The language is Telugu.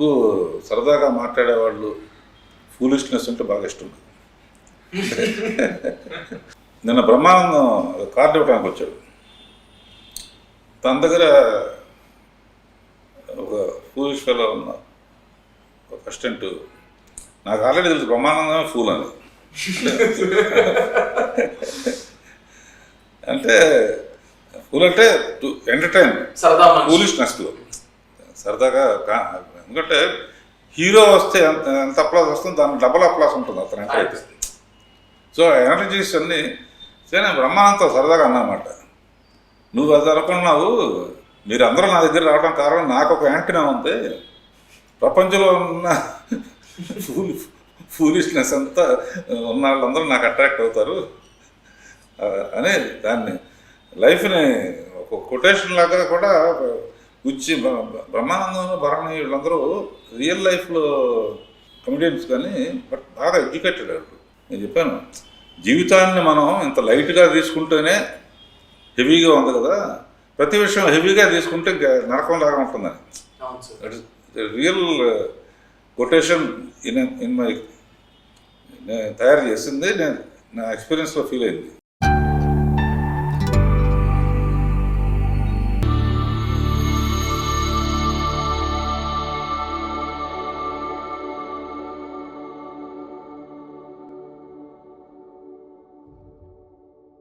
ఎక్కువ సరదాగా మాట్లాడే వాళ్ళు ఫూలిష్నెస్ అంటే బాగా ఇష్టం. నిన్న బ్రహ్మానందం కార్డు ఇవ్వడానికి వచ్చాడు. తన దగ్గర ఒక ఫూలిష్ ఫెలో ఉన్న ఒక అసిస్టెంట్ నాకు ఆల్రెడీ తెలుసు బ్రహ్మానందమే ఫూల్ అని. అంటే ఫూల్ అంటే ఎంటర్టైన్ సరదా ఫూలిష్నెస్లో సరదాగా ఎందుకంటే హీరో వస్తే ఎంత ఎంత అప్లాస్ వస్తుంది దాని డబల్ అప్లాస్ ఉంటుంది అతను ఎంటర్ అయితే. సో ఎనర్జీస్ అన్నీ సరే నేను సరదాగా అన్నమాట నువ్వు అది అనుకున్నావు మీరందరూ నా దగ్గర రావడం కారణం నాకు ఒక యాంటీనా ఉంది. ప్రపంచంలో ఉన్న ఫూల్ ఫూలిష్నెస్ అంతా ఉన్న వాళ్ళందరూ నాకు అట్రాక్ట్ అవుతారు. ఆ, అని దాన్ని లైఫ్ని ఒక కొటేషన్ లాగా కూడా గుచ్చి బ్ర- బ్రహ్మానందం భరణి వీళ్ళందరూ రియల్ లైఫ్లో కమెడియన్స్ కానీ బట్ బాగా ఎడ్యుకేటెడ్ వాళ్ళు నేను చెప్పాను జీవితాన్ని మనం ఇంత లైట్గా తీసుకుంటేనే హెవీగా ఉంది కదా. ప్రతి విషయం హెవీగా తీసుకుంటే నరకం లాగా ఉంటుందని. Real quotation in in my నేను తయారు చేసింది నేను నా ఎక్స్పీరియన్స్లో ఫీల్ అయింది.